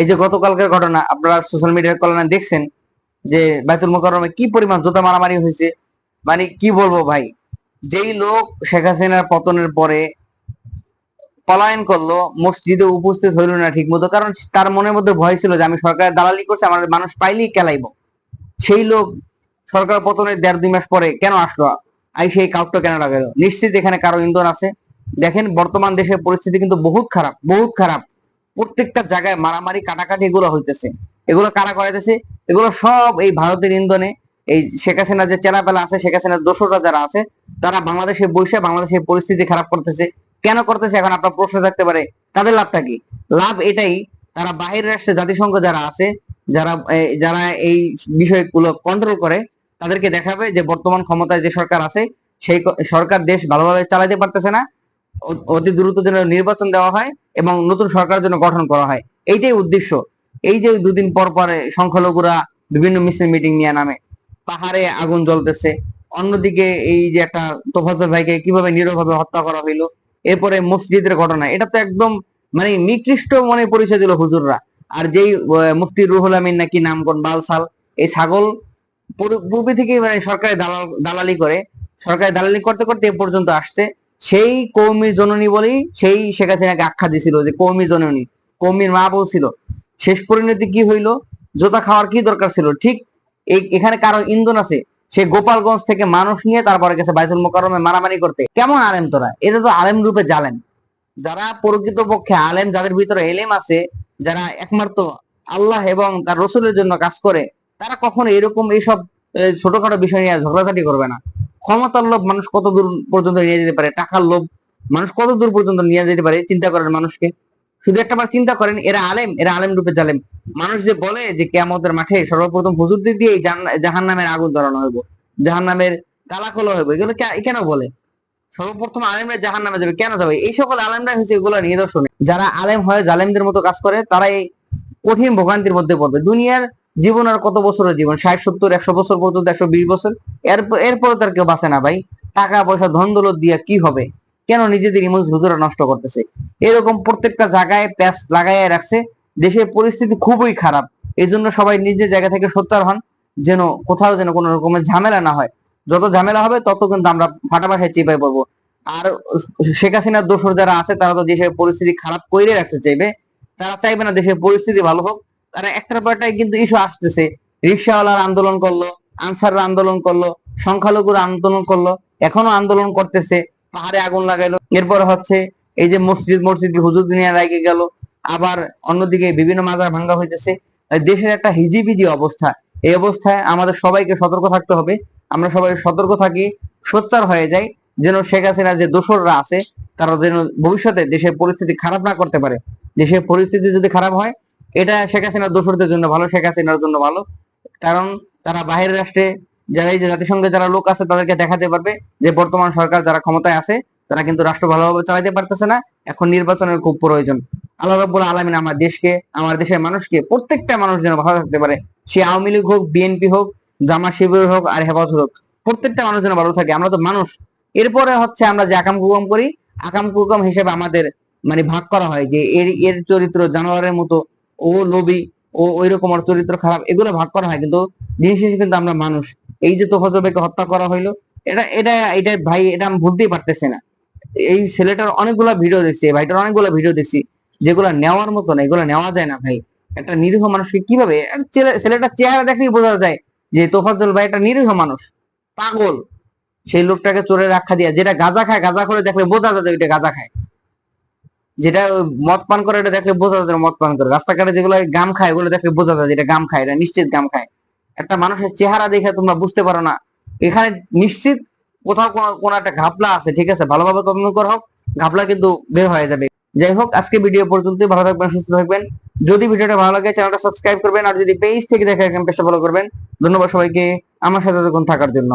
এই যে গতকালকের ঘটনা, আপনারা সোশ্যাল মিডিয়ার কল্যাণে দেখছেন যে বাইতুল মোকাররমে কি পরিমাণ জোতা মারামারি হয়েছে? মানে কি বলব ভাই? যেই লোক শেখ হাসিনার পতনের পরে পলায়ন করল, মসজিদে উপস্থিত হইল না ঠিক মতো কারণ তার মনের মধ্যে ভয় ছিল যে আমি সরকারের দালালি করছে আমার মানুষ পাইলেই কেলাইবো। সেই লোক সরকার পতনের দেড় দুই মাস পরে কেন আসলো? আই সেই কাউটটা কেন লাগালো? নিশ্চিত এখানে কারও ইন্ধন আছে। দেখেন, বর্তমান দেশের পরিস্থিতি কিন্তু বহুত খারাপ বহুত খারাপ। প্রত্যেকটা জায়গায় মারামারি, কাটাকাটি এগুলো হইতেছে। এগুলো কারা করাইতেছে? এগুলো সব এই ভারতের ইন্ধনে। এই শেখ হাসিনা যে চেলাপেলা আছে, শেখ হাসিনার দোসররা যারা আছে, তারা বাংলাদেশে বসে বাংলাদেশের পরিস্থিতি খারাপ করতেছে। কেন করতেছে? এখন আপনার প্রশ্ন থাকতে পারে। তাদের লাভটা কি? লাভ এটাই, তারা বাহির রাষ্ট্রে জাতিসংঘ যারা আছে, যারা যারা এই বিষয়গুলো কন্ট্রোল করে, তাদেরকে দেখাবে যে বর্তমান ক্ষমতায় যে সরকার আছে, সেই সরকার দেশ ভালোভাবে চালাতে পারতেছে না। অতি দ্রুত যেন নির্বাচন দেওয়া হয় এবং নতুন সরকার যেন গঠন করা হয়। এইটাই উদ্দেশ্য। এই যে দুদিন পর পরে সংখ্যালঘুরা বিভিন্ন মিছিল মিটিং নিয়ে নামে। পাহাড়ে আগুন জ্বলতেছে। অন্যদিকে এই যে একটা তোফাজল ভাইকে কীভাবে নিরীহভাবে হত্যা করা হইল, এরপরে মসজিদের ঘটনা। এটা তো একদম মানে নিকৃষ্ট মনে পরিচয় দিল হুজুররা। আর যেই মুফতি রুহুল আমিন নাকি নাম কোন বালসাল, এই ছাগল পুরো- পূর্বে থেকে মানে সরকারি দালাল, দালালি করে। সরকারি দালালি করতে করতে এ পর্যন্ত আসছে। সেই কৌমির জননী বলেই সেই শেখ হাসিনাকে আখ্যা দিছিল যে কৌমি জননী, কৌমির মা বলছিল, শেষ পরিণতি কি হইল? জোতা খাওয়ার কি দরকার ছিল? ঠিক এখানে কারও ইন্ধন আছে। সে গোপালগঞ্জ থেকে মানুষ নিয়ে তারপরে গেছে বাইতুল মোকাররমে মারামারি করতে। কেমন আলেম তোরা? এটা তো আলেম রূপে জালেম। যারা প্রকৃত পক্ষে আলেম, যাদের ভিতরে এলেম আছে, যারা একমাত্র আল্লাহ এবং তার রসুলের জন্য কাজ করে, তারা কখনো এরকম এইসব ছোটখাটো বিষয় নিয়ে ঝগড়াঝাটি করবে না। ক্ষমতার লোভ মানুষ কত দূর পর্যন্ত নিয়ে যেতে পারে? টাকার লোভ মানুষ কত দূর পর্যন্ত নিয়ে যেতে পারে? চিন্তা করেন মানুষকে। শুধু একটা বার চিন্তা করেন, এরা আলেম এরা আলেম রূপে জালেম। মানুষ যে বলে যে কেয়ামতের মাঠে সর্বপ্রথম হুজুরদের দিয়ে জাহান নামের আগুন ধরানো হইব জাহান নামের তালা খোলা হইব, এগুলো কেন বলে? সর্বপ্রথম আলেমরা জাহান নামে যাবে, কেন যাবে? এই সকল আলেমরা হচ্ছে এগুলো নিদর্শন। যারা আলেম হয়, জালেমদের মতো কাজ করে তারা এই কঠিন ভোগান্তির মধ্যে পড়বে। দুনিয়ার জীবন আর কত বছরের জীবন? ষাট, সত্তর, একশো বছর পর্যন্ত একশো বিশ বছর? এরপরে তার কেউ বাঁচে না ভাই। টাকা, পয়সা, ধন, দৌলত দিয়া কি হবে? কেন নিজেদের ইমেজ হুজুরা নষ্ট করতেছে? এরকম প্রত্যেকটা জায়গায় প্যাস লাগাইয়া রাখছে। দেশের পরিস্থিতি খুবই খারাপ। এই জন্য সবাই নিজের জায়গা থেকে সোচ্চার হন, যেন কোথাও যেন কোনো রকমের ঝামেলা না হয়। যত ঝামেলা হবে, তত কিন্তু আমরা ফাটাফাটায় চিপাই পড়ব। আর শেখ হাসিনার দোসর যারা আছে, তারা তো দেশের পরিস্থিতি খারাপ করে রাখতে চাইবে। তারা চাইবে না দেশের পরিস্থিতি ভালো হোক। তারা একটার পর কিন্তু ইস্যু আসতেছে। রিক্সাওয়ালার আন্দোলন করল, আনসাররা আন্দোলন করল, সংখ্যালঘুর আন্দোলন করল এখনও আন্দোলন করতেছে, পাহাড়ে আগুন লাগাইলো। এরপর হচ্ছে এই যে মসজিদ মসজিদ হুজুর দুনিয়া লাগিয়ে গেল, আবার অন্যদিকে বিভিন্ন মাজার ভাঙ্গা হইতেছে। দেশের একটা হিজিবিজি অবস্থা। এই অবস্থায় আমাদের সবাইকে সতর্ক থাকতে হবে। আমরা সবাই সতর্ক থাকি, সোচ্চার হয়ে যাই, যেন শেখ হাসিনার যে দোসররা আছে, তারা যেন ভবিষ্যতে দেশের পরিস্থিতি খারাপ না করতে পারে। দেশের পরিস্থিতি যদি খারাপ হয় এটা শেখ হাসিনার দোসরদের জন্য ভালো, শেখ হাসিনার জন্য ভালো। কারণ তারা বাহির রাষ্ট্রে যারা এই যে জাতিসংঘে যারা লোক আছে তাদেরকে দেখাতে পারবে যে বর্তমান সরকার যারা ক্ষমতায় আছে, তারা কিন্তু রাষ্ট্র ভালোভাবে চালাতে পারতেছে না। এখন নির্বাচনের খুব প্রয়োজন। আল্লাহ রব্বুল আলমিন আমার দেশকে, আমার দেশের মানুষকে প্রত্যেকটা মানুষ যেন ভালো থাকতে পারে। সে আওয়ামী লীগ হোক, বিএনপি হোক জামা শিবির হোক আর হেফাজত হোক, প্রত্যেকটা মানুষ যেন ভালো থাকে। আমরা তো মানুষ। এরপরে হচ্ছে আমরা যে আকাম কুকাম করি, আকাম কুকাম হিসেবে আমাদের মানে ভাগ করা হয় যে এর এর চরিত্র জানোয়ারের মতো ও লোভী ও ওই রকম চরিত্র খারাপ, এগুলো ভাগ করা হয়, কিন্তু দিন কিন্তু আমরা মানুষ। এই যে তোফাজবেকে হত্যা করা হইল, এটা এটা এটা ভাই, এটা আমি ভুলতেই পারতেছি না। এই ছেলেটার অনেকগুলা ভিডিও দেখছি, এই ভাইটার অনেকগুলা ভিডিও দেখছি, যেগুলো নেওয়ার মতো না, এগুলো নেওয়া যায় না ভাই। একটা নিরীহ মানুষকে কীভাবে ছেলেটার চেহারা দেখলেই বোঝা যায় যে তোফাজল ভাই একটা নিরীহ মানুষ, পাগল। সেই লোকটাকে চোরের আখ্যা দিয়া, যেটা গাঁজা খায়, গাঁজা করে দেখলে বোঝা যায় ওইটা গাঁজা খায়। যেটা মদ পান করে, এটা দেখলে বোঝা যায় মদ পান করে। রাস্তাঘাটে যেগুলো গাম খায়, ওগুলো দেখলে বোঝা যায় যেটা গাম খায়, এটা নিশ্চিত গাম খায়। একটা মানুষের চেহারা দেখে তোমরা বুঝতে পারো না। এখানে নিশ্চিত কোথাও কোনো একটা ঘাপলা আছে, ঠিক আছে? ভালোভাবে তদন্ত করা হোক, ঘাপলা কিন্তু বের হয়ে যাবে। যাই হোক, আজকে ভিডিও পর্যন্ত ভালো থাকবেন, সুস্থ থাকবেন। যদি ভিডিওটা ভালো লাগে, চ্যানেলটা সাবস্ক্রাইব করবেন। আর যদি পেজ থেকে দেখে পেজটা ফলো করবেন। ধন্যবাদ সবাইকে আমার সাথে থাকার জন্য।